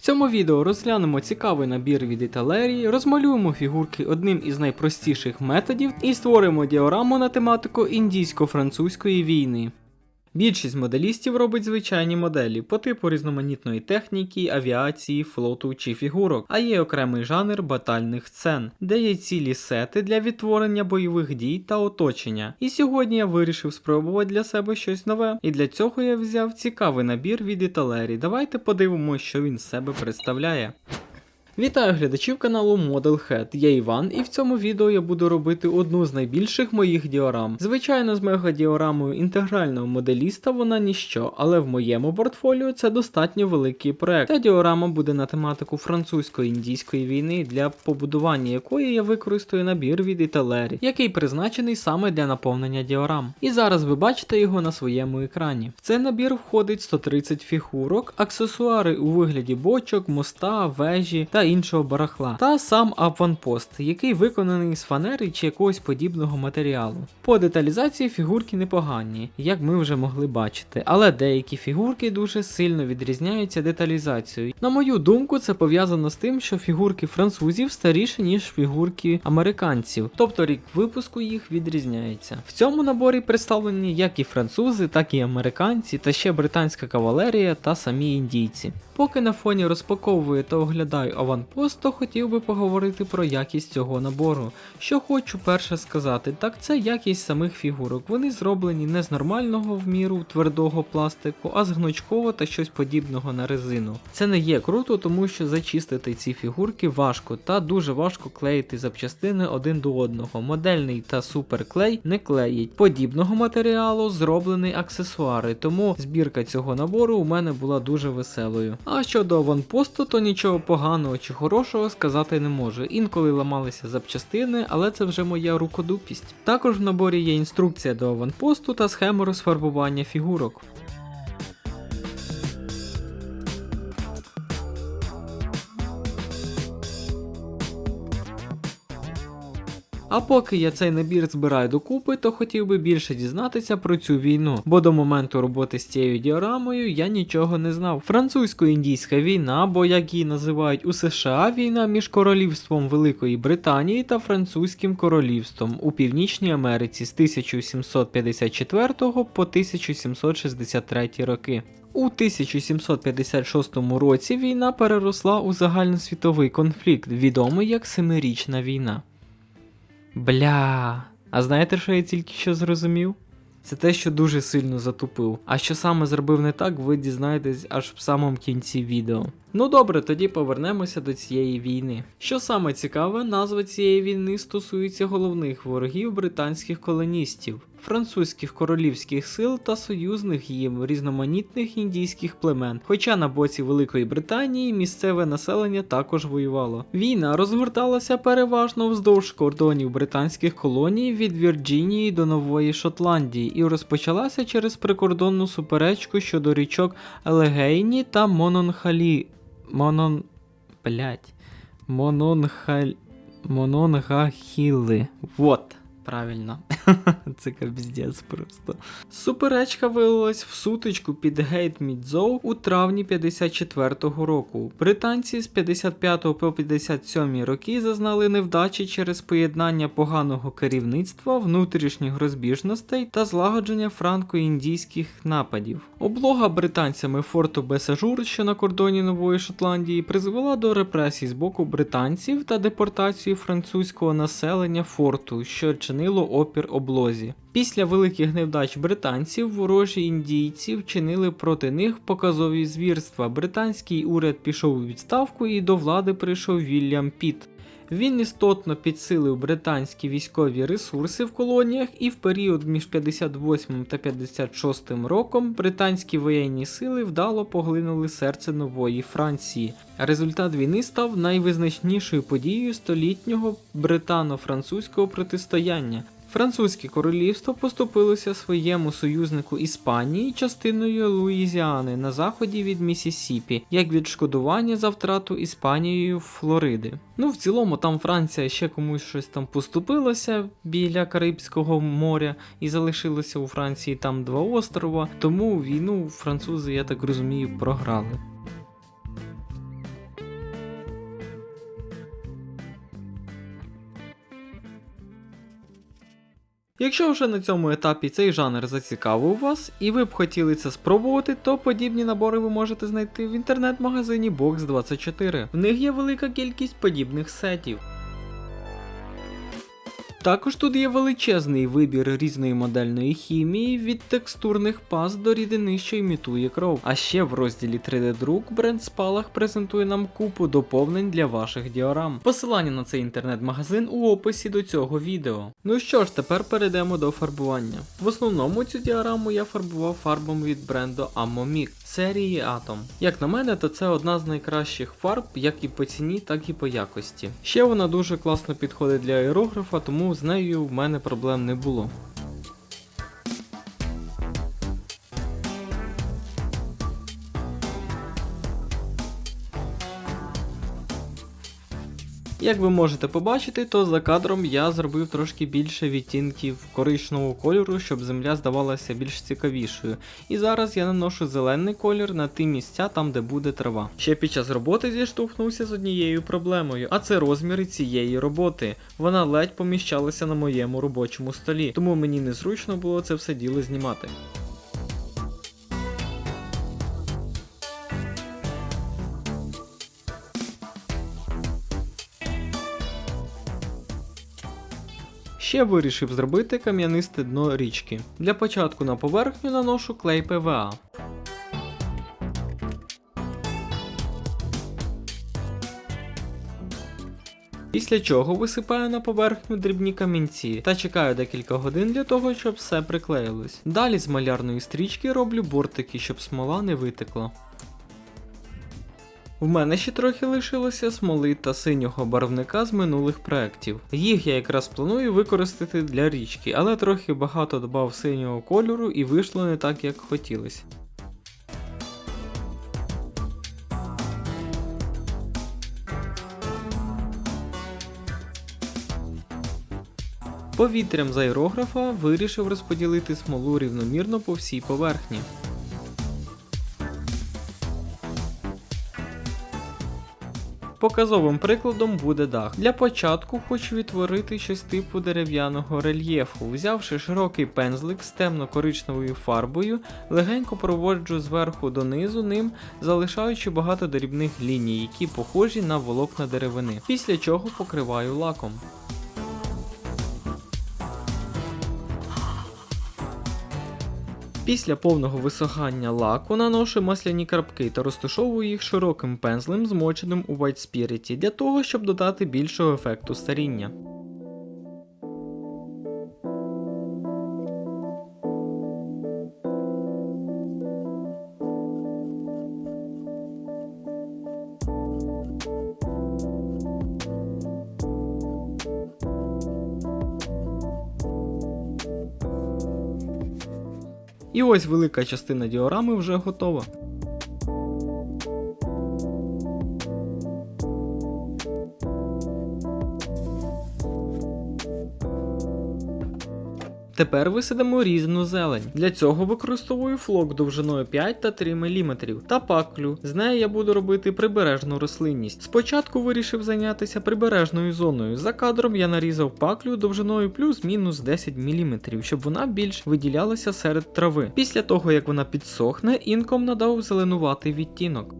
В цьому відео розглянемо цікавий набір від Італерії, розмалюємо фігурки одним із найпростіших методів і створимо діораму на тематику індійсько-французької війни. Більшість моделістів робить звичайні моделі по типу різноманітної техніки, авіації, флоту чи фігурок, а є окремий жанр батальних сцен, де є цілі сети для відтворення бойових дій та оточення. І сьогодні я вирішив спробувати для себе щось нове, і для цього я взяв цікавий набір від Італері. Давайте подивимося, що він з себе представляє. Вітаю глядачів каналу Modelhead. Я Іван, і в цьому відео я буду робити одну з найбільших моїх діорам. Звичайно, з мегадіорамою інтегрального моделіста вона ніщо, але в моєму портфоліо це достатньо великий проект. Ця діорама буде на тематику французько-індійської війни, для побудування якої я використаю набір від Італері, який призначений саме для наповнення діорам. І зараз ви бачите його на своєму екрані. В цей набір входить 130 фігурок, аксесуари у вигляді бочок, моста, вежі та іншого барахла, та сам аванпост, який виконаний з фанери чи якогось подібного матеріалу. По деталізації фігурки непогані, як ми вже могли бачити, але деякі фігурки дуже сильно відрізняються деталізацією. На мою думку, це пов'язано з тим, що фігурки французів старіші, ніж фігурки американців, тобто рік випуску їх відрізняється. В цьому наборі представлені як і французи, так і американці, та ще британська кавалерія та самі індійці. Поки на фоні розпаковую та оглядаю аванпост, то хотів би поговорити про якість цього набору. Що хочу перше сказати, так це якість самих фігурок. Вони зроблені не з нормального в міру твердого пластику, а з гнучкового та щось подібного на резину. Це не є круто, тому що зачистити ці фігурки важко та дуже важко клеїти запчастини один до одного. Модельний та суперклей не клеїть. Подібного матеріалу зроблені аксесуари, тому збірка цього набору у мене була дуже веселою. А щодо аванпосту, то нічого поганого чи хорошого сказати не можу. Інколи ламалися запчастини, але це вже моя рукодупість. Також в наборі є інструкція до аванпосту та схема розфарбування фігурок. А поки я цей набір збираю докупи, то хотів би більше дізнатися про цю війну, бо до моменту роботи з цією діорамою я нічого не знав. Французько-індійська війна, або як її називають у США, війна між королівством Великої Британії та Французьким королівством у Північній Америці з 1754 по 1763 роки. У 1756 році війна переросла у загальносвітовий конфлікт, відомий як Семирічна війна. Бля. А знаєте, що я тільки що зрозумів? Це те, що дуже сильно затупив. А що саме зробив не так, ви дізнаєтесь аж в самому кінці відео. Ну добре, тоді повернемося до цієї війни. Що саме цікаве, назва цієї війни стосується головних ворогів британських колоністів, французьких королівських сил та союзних їм різноманітних індійських племен. Хоча на боці Великої Британії місцеве населення також воювало. Війна розгорталася переважно вздовж кордонів британських колоній від Вірджинії до Нової Шотландії і розпочалася через прикордонну суперечку щодо річок Елегейні та Мононхалі. Монон. Блять. Мононхаль. Мононгахіли. Вот. Правильно. Це капздець просто. Суперечка вилилась в сутичку під гейт Мідзоу у травні 54-го року. Британці з 55 по 57 роки зазнали невдачі через поєднання поганого керівництва, внутрішніх розбіжностей та злагодження франко-індійських нападів. Облога британцями форту Бесажур, що на кордоні Нової Шотландії, призвела до репресій з боку британців та депортацію французького населення форту, що чинило опір облозі. Після великих невдач британців ворожі індійці вчинили проти них показові звірства. Британський уряд пішов у відставку і до влади прийшов Вільям Піт. Він істотно підсилив британські військові ресурси в колоніях, і в період між 58 та 56 роком британські воєнні сили вдало поглинули серце нової Франції. Результат війни став найвизначнішою подією столітнього британо-французького протистояння. Французьке королівство поступилося своєму союзнику Іспанії частиною Луїзіани на заході від Місісіпі, як відшкодування за втрату Іспанією Флориди. Ну, в цілому, там Франція ще комусь щось там поступилася біля Карибського моря, і залишилося у Франції там два острова. Тому війну французи, я так розумію, програли. Якщо вже на цьому етапі цей жанр зацікавив вас і ви б хотіли це спробувати, то подібні набори ви можете знайти в інтернет-магазині Box24. В них є велика кількість подібних сетів. Також тут є величезний вибір різної модельної хімії від текстурних паз до рідини, що імітує кров. А ще в розділі 3D друк бренд Spalach презентує нам купу доповнень для ваших діорам. Посилання на цей інтернет-магазин у описі до цього відео. Ну що ж, тепер перейдемо до фарбування. В основному цю діораму я фарбував фарбом від бренду Ammomik серії Atom. Як на мене, то це одна з найкращих фарб, як і по ціні, так і по якості. Ще вона дуже класно підходить для аерографа, тому з нею в мене проблем не було. Як ви можете побачити, то за кадром я зробив трошки більше відтінків коричневого кольору, щоб земля здавалася більш цікавішою. І зараз я наношу зелений колір на ті місця, там де буде трава. Ще під час роботи зіштовхнувся з однією проблемою, а це розміри цієї роботи. Вона ледь поміщалася на моєму робочому столі, тому мені незручно було це все діло знімати. Ще вирішив зробити кам'янисте дно річки. Для початку на поверхню наношу клей ПВА. Після чого висипаю на поверхню дрібні камінці та чекаю декілька годин для того, щоб все приклеїлось. Далі з малярної стрічки роблю бортики, щоб смола не витекла. В мене ще трохи лишилося смоли та синього барвника з минулих проєктів. Їх я якраз планую використати для річки, але трохи багато додав синього кольору і вийшло не так, як хотілося. Повітрям з аерографа вирішив розподілити смолу рівномірно по всій поверхні. Показовим прикладом буде дах. Для початку хочу відтворити щось типу дерев'яного рельєфу. Взявши широкий пензлик з темно-коричневою фарбою, легенько проводжу зверху донизу ним, залишаючи багато дрібних ліній, які похожі на волокна деревини. Після чого покриваю лаком. Після повного висохання лаку наношу масляні крапки та розташовую їх широким пензлем, змоченим у White Spirit, для того, щоб додати більшого ефекту старіння. І ось велика частина діорами вже готова. Тепер висадимо різну зелень. Для цього використовую флок довжиною 5 та 3 мм та паклю. З неї я буду робити прибережну рослинність. Спочатку вирішив зайнятися прибережною зоною. За кадром я нарізав паклю довжиною плюс-мінус 10 мм, щоб вона більш виділялася серед трави. Після того, як вона підсохне, інком надав зеленуватий відтінок.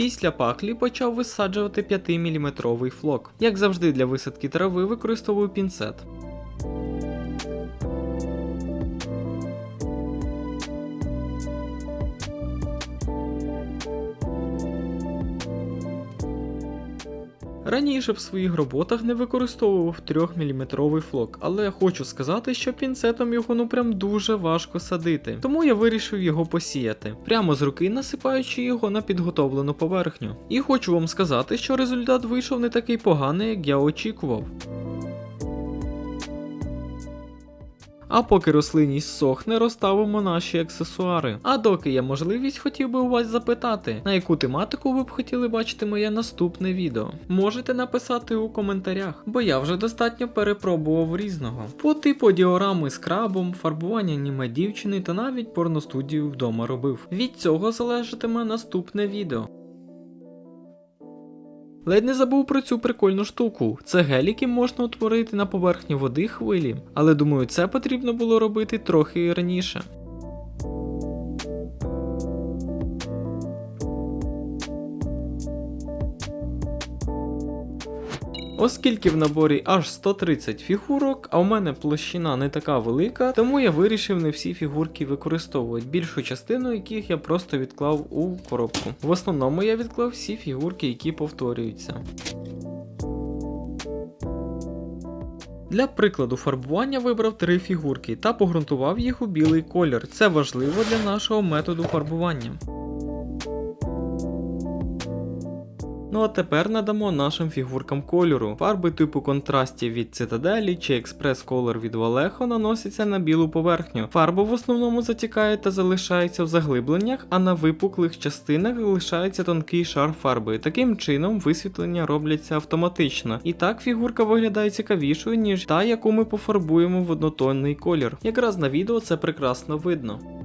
Після паклі почав висаджувати 5-мм флок. Як завжди для висадки трави використовую пінцет. Раніше в своїх роботах не використовував 3-мм флок, але хочу сказати, що пінцетом його ну прям дуже важко садити, тому я вирішив його посіяти, прямо з руки насипаючи його на підготовлену поверхню. І хочу вам сказати, що результат вийшов не такий поганий, як я очікував. А поки рослинність сохне, розставимо наші аксесуари. А доки є можливість, хотів би у вас запитати, на яку тематику ви б хотіли бачити моє наступне відео. Можете написати у коментарях, бо я вже достатньо перепробував різного. По типу діорами з крабом, фарбування аніме дівчини та навіть порностудію вдома робив. Від цього залежатиме наступне відео. Ледь не забув про цю прикольну штуку. Це гель, яким можна утворити на поверхні води хвилі. Але думаю, це потрібно було робити трохи раніше. Оскільки в наборі аж 130 фігурок, а у мене площина не така велика, тому я вирішив не всі фігурки використовувати, більшу частину яких я просто відклав у коробку. В основному я відклав всі фігурки, які повторюються. Для прикладу фарбування вибрав три фігурки та погрунтував їх у білий колір. Це важливо для нашого методу фарбування. Ну а тепер надамо нашим фігуркам кольору. Фарби типу контрастів від Цитаделі чи експрес Color від Vallejo наносяться на білу поверхню. Фарба в основному затікає та залишається в заглибленнях, а на випуклих частинах лишається тонкий шар фарби. Таким чином висвітлення робляться автоматично. І так фігурка виглядає цікавішою, ніж та, яку ми пофарбуємо в однотонний колір. Якраз на відео це прекрасно видно.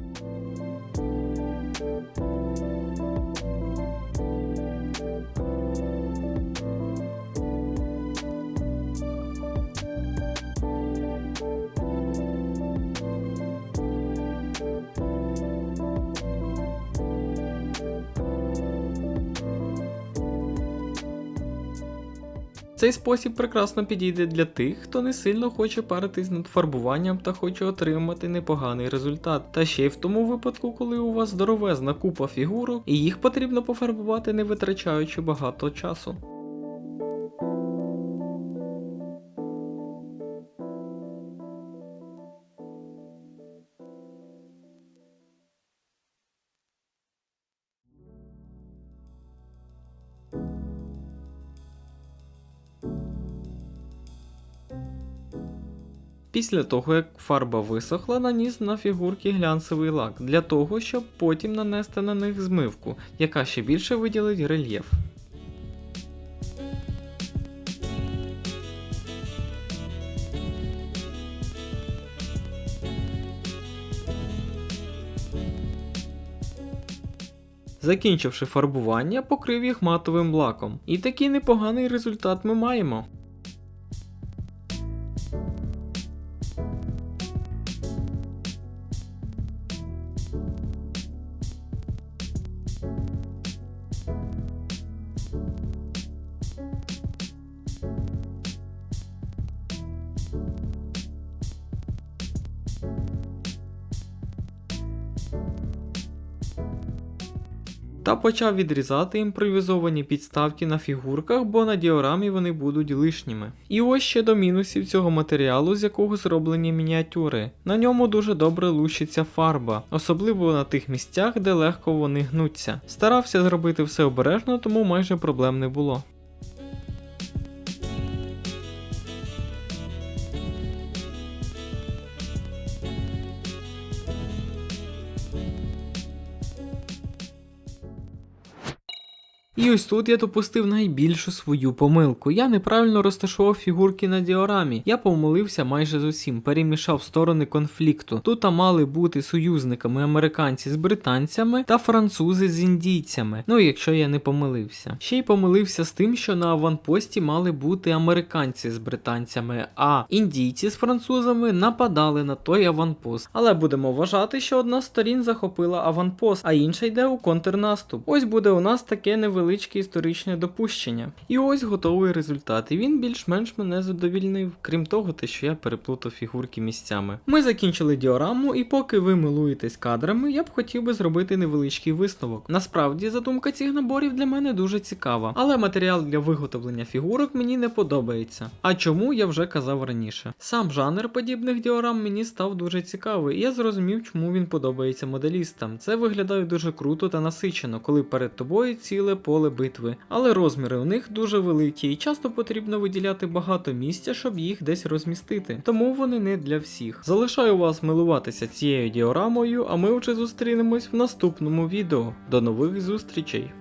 Цей спосіб прекрасно підійде для тих, хто не сильно хоче паритись над фарбуванням та хоче отримати непоганий результат. Та ще й в тому випадку, коли у вас здоровезна купа фігурок, і їх потрібно пофарбувати, не витрачаючи багато часу. Після того, як фарба висохла, наніс на фігурки глянцевий лак для того, щоб потім нанести на них змивку, яка ще більше виділить рельєф. Закінчивши фарбування, покрив їх матовим лаком. І такий непоганий результат ми маємо. Та почав відрізати імпровізовані підставки на фігурках, бо на діорамі вони будуть лишніми. І ось ще до мінусів цього матеріалу, з якого зроблені мініатюри. На ньому дуже добре лущиться фарба, особливо на тих місцях, де легко вони гнуться. Старався зробити все обережно, тому майже проблем не було. І ось тут я допустив найбільшу свою помилку. Я неправильно розташував фігурки на діорамі. Я помилився майже з усім, перемішав сторони конфлікту. Тут мали бути союзниками американці з британцями та французи з індійцями. Ну якщо я не помилився. Ще й помилився з тим, що на аванпості мали бути американці з британцями, а індійці з французами нападали на той аванпост. Але будемо вважати, що одна з сторін захопила аванпост, а інша йде у контрнаступ. Ось буде у нас таке невелике невеличке історичне допущення. І ось готовий результат. І він більш-менш мене задовільнив, крім того, те, що я переплутав фігурки місцями. Ми закінчили діораму, і поки ви милуєтесь кадрами, я б хотів би зробити невеличкий висновок. Насправді, задумка цих наборів для мене дуже цікава, але матеріал для виготовлення фігурок мені не подобається. А чому я вже казав раніше? Сам жанр подібних діорам мені став дуже цікавий, і я зрозумів, чому він подобається моделістам. Це виглядає дуже круто та насичено, коли перед тобою ціле поле поле битви, але розміри у них дуже великі і часто потрібно виділяти багато місця, щоб їх десь розмістити. Тому вони не для всіх. Залишаю вас милуватися цією діорамою, а ми вже зустрінемось в наступному відео. До нових зустрічей!